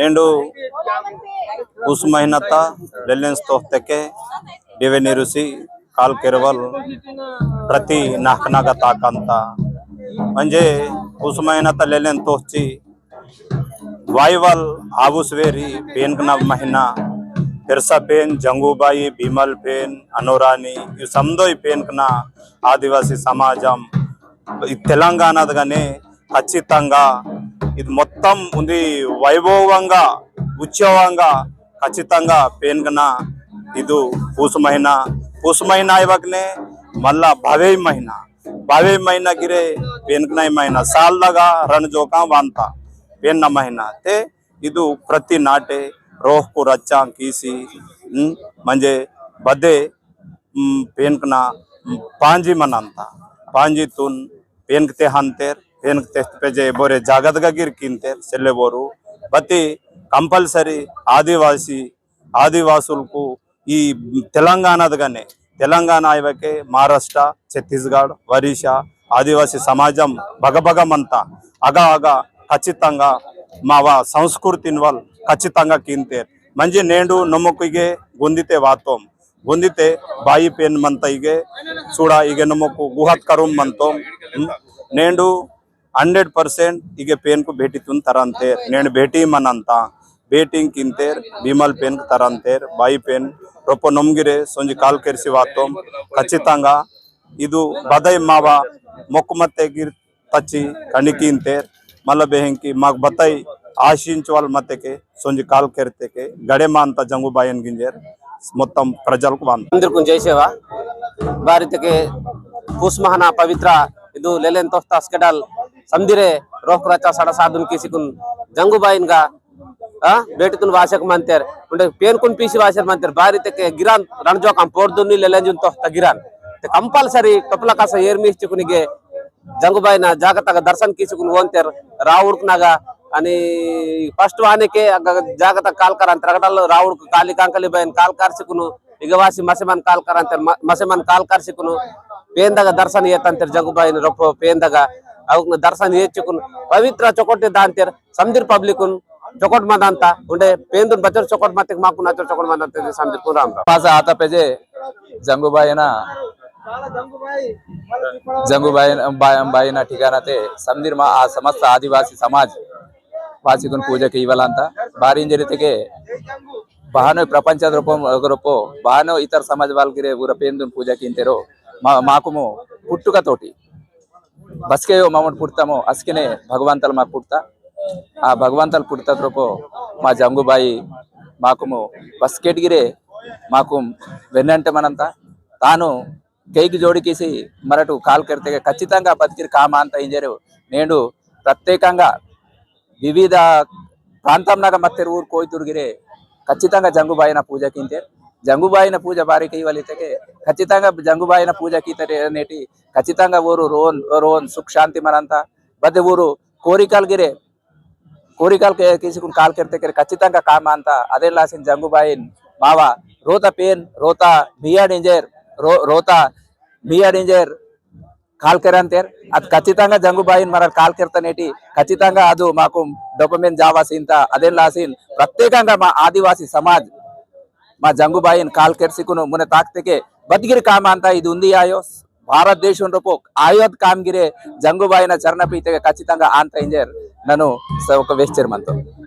రెండు उस महिन्यात लेलेन्स तोहतेके डिवे निरुसी काल केरवल प्रति नाकनागा ताकांता म्हणजे उस महिन्यात लेलेन तोहची वाईवाल आबुसवेरी पेनकना महिना फिरसा पेन जंगूबाई भीमल पेन अनुरानी ఇవి సమదో ఈ పేన్కన ఆదివాసీ సమాజం ఈ తెలంగాణగానే ఖచ్చితంగా ఇది మొత్తం ఉంది వైభవంగా ఉత్సవంగా ఖచ్చితంగా పేనుగన ఇది పూసమైన పూసమైన ఇవ్వకనే మళ్ళా భవే మహిన భవే మహిన గిరే పేనుకన మహిన సాల్దగా రణజోకా వంత పేన్న మహిన తే ఇది ప్రతి నాటే ರೋಹಕು ರಚ್ಚಾಂ ಕೀಸಿ ಮಂಜೆ ಬದೆ ಪೇನ್ಕನ ಪಾಂಜಿ ಮನ ಅಂತ ಪಾಂಜಿ తున్ ಪೇನ್ಕತೆ ಹಂತೇರ್ ಏನು ತೆಪ್ಪೆಜೆ ಬೋರೆ ಜಾಗದಗಾಗಿರ್ ಕಿಂತೆ ಸೆಲ್ಲೆ ಬೋರು. ಬತ್ತಿ కంపల్సరీ ఆదివాసి ఆదివాసులకు ఈ తెలంగాణదగానే తెలంగాణ ఇవకే మహారాష్ట్ర ఛత్తీస్గఢ్ ఒరిషా ఆదివాసీ సమాజం బగబగమంతా అగా అగా ఖచ్చితంగా మా సంస్కృతిని వాళ్ళు ఖచ్చితంగా కీంతేరు మంచి నేడు నొమ్మకుగే గొందితే వాతం గొందితే బాయి పేన్ మంత ఇగే చూడ ఇగ నొమ్మకు గుహత్కరం మంతం నేడు ಹಂಡ್ರೆಡ್ ಪರ್ಸೆಂಟ್ ಈಗ ಪೇನ್ಕು ಭೇಟಿ ತುಂದು ತರಂತೆ. ನೆನ್ ಭೇಟಿ ಮನಂತ. ಭೇಟಿಂಗ್ ಕಿಂತೇರ್ ಬಿಮಲ್ ಪೇನ್ ತರಂತೇರ್ ಬಾಯಿ ಪೇನ್. ರೊಪ್ಪ ನೊಮ್ಗಿರೆ, ಸೊಂಜಿ ಕಾಲ್ ಕೆರೆಸಿ ವಾತೋಮ್ ಖಚಿತಂಗ. ಇದು ಬದೈ ಮಾವ ಮೊಕ್ಕುಮತ್ತೆ ಗಿರ್ ತಚ್ಚಿ ಕಣಿಕಿ ಇಂತೇರ್ ಮಲ್ಲಬೆಹೆಂಕಿ ಮಗ ಬತೈ ಆಶಿಂಚು ವಾಲ್ ಮತ್ತೆಕೆ, ಸೊಂಜಿ ಕಾಲ್ ಕೆರೆತೆಕ್. ಗಡೆ ಮಾ ಅಂತ ಜಂಗುಬಾಯನ್ ಗಿಂಜೇರ್. ಮೊತ್ತ ಪ್ರಜಲ್ಕು ಬಂದ. ಅಂದ್ರಕು ಜೈಸೇವ ಭಾರತಕ್ಕೆ ಕುಸ್ಮಹನ ಪವಿತ್ರ. ಇದು ಲೆಲೆನ್ ತೋಸ್ತಾ ಸ್ಕೆಡಲ್ samdire roh kuracha sada sadun kisikun jangu bain ga ಬೇಟಿತುನ್ ವಾಸಕ್ ಮಂತೇರ್ ಉಂಡೆ ಪೇನ್ ಕುನ್ ಪೀಸಿ ವಾಸರ್ ಮಂತೇರ್ ಬಾರಿ ತೆಕ್ಕೆ ಗಿರಾನ್ ರಣಜೋ ಕಂಪೋರ್ ದುನ್ನಿ ಲೆಲೆಂಜುನ್ ತೊಹ್ತ ಗಿರಾನ್ ತೆ ಕಂಪಲ್ಸರಿ ಟೊಪ್ಲ ಕಾಸ ಏರ್ ಮೀಸ್ಟಿ ಕುನಿಗೆ ಜಂಗುಬಾಯಿನ ಜಾಗತಾಗ ದರ್ಶನ್ ಕೀಸಿಕುನ್ ಓಂತೇರ್ ರಾವುಡ್ಕನಾಗ అని ఫస్ట్ వానికి జాగ్రత్త కాల్కార్ అంత రగడల్లో రావుడు కాలి కాంకలి బయన్ కాల్కార్సికును ఇగవాసి మసిమన్ కాల్కార్ అంత మసిమన్ కాల్కార్సికును పేందగా దర్శన ఏతంతర్ జగుబాయిని రొప్ప పేందగా ದರ್ಶನ ಹೆಚ್ಚುಕುನ್ ಪವಿತ್ರ ಚೊಕೊಟ್ ದಾಂತಿರ್ ಸಮದಿರ್ ಪಬ್ಲಿಕುನ್ ಚೊಕೊಟ್ ಮದಂತ ಉಂಡೆ ಪೇಂದುನ್ ಬಚರ್ ಚೊಕೊಟ್ ಮತ್ತೆ ಮಾಕುನ್ ಹಚ್ಚ ಚೊಕೊಟ್ ಮದಂತ ಸಮದಿರ್ ಕುನ್ ರಾಮ್ ಪಾಸ ಆತ ಪೆಜೆ ಜಂಗುಬಾಯಿನ ಜಂಗುಬಾಯಿ ಬಾಯಿನ ಠಿಕಾಣತೆ ಸಮದಿರ್ ಮಾ ಆ ಸಮಸ್ತ ಆದಿವಾಸಿ ಸಮಾಜ ವಾಸಿಗುನ್ ಪೂಜೆಗೆ ಇವಲ್ಲ ಅಂತ ಭಾರಿ ಜನಿತೆಗೆ ಬಹಾನೋ ಪ್ರಪಂಚದ ರೂಪ ರೂಪೋ ಬಹಾನೋ ಇತರ ಸಮಾಜ ವಾಲ್ಗಿರೆ ಊರ ಪೇಂದುನ್ ಪೂಜೆಗೆ ಇಂತೆರೋ మాకుము పుట్టుకతోటి ಬಸ್ಕೆಯೋ ಮಾಮೂಟ್ ಪುಡ್ತಾಮೋ ಅಸ್ಕಿನೇ ಭಗವಂತಲ್ ಮಾ ఆ ಆ ಭಗವಂತಲ್ ಪುಡ್ತದ್ರಕೋ మా జంగుబాయి మాకుము బస్కెట్గిరే మాకు వెన్నంటే మనంతా. తాను కేకి జోడికేసి మరటు కాలు కడితే ఖచ్చితంగా బతికిరి కామా అంత ఇంజరు నేను ప్రత్యేకంగా వివిధ ప్రాంతం నాక మత్తెరు ఊరు కోయితురిగిరే ఖచ్చితంగా జంగుబాయి నా పూజకింతే. జంగుబాయిన పూజ బారికి ఇవ్వలితే ఖచ్చితంగా జంగుబాయిన పూజ కీతరి అనేటి ఖచ్చితంగా ఊరు రోన్ రోన్ సుఖ శాంతి మనంతా. బతి ఊరు కోరికలు గిరే కోరికలు కీసుకుని కాలు కెడితే ఖచ్చితంగా కామ అంతా. అదే లాసిన జంగుబాయిన్ మావ రోత పేన్ రోత బియా డేంజర్ రో రోత బియా డేంజర్ కాల్కెర్ అంతేర్ అది ఖచ్చితంగా జంగుబాయిన్ మన కాల్కెర్తనేటి ఖచ్చితంగా అదు మాకు డొపమెన్ జావాసీన్ అదే లాసీన్ ప్రత్యేకంగా మా ఆదివాసీ సమాజ్ మా జంగుబాయిన్ కాల్ కెర్సికును మున తాక్తేకే బతిగిరి కామ అంతా ఇది ఉంది ఆయో. భారతదేశంలో ఆయోద్ కామ్గిరే జంగుబాయిన చరణపీతగా ఖచ్చితంగా ఆంత ఇంజర్ నన్ను ఒక వేశ్చర్ మనతో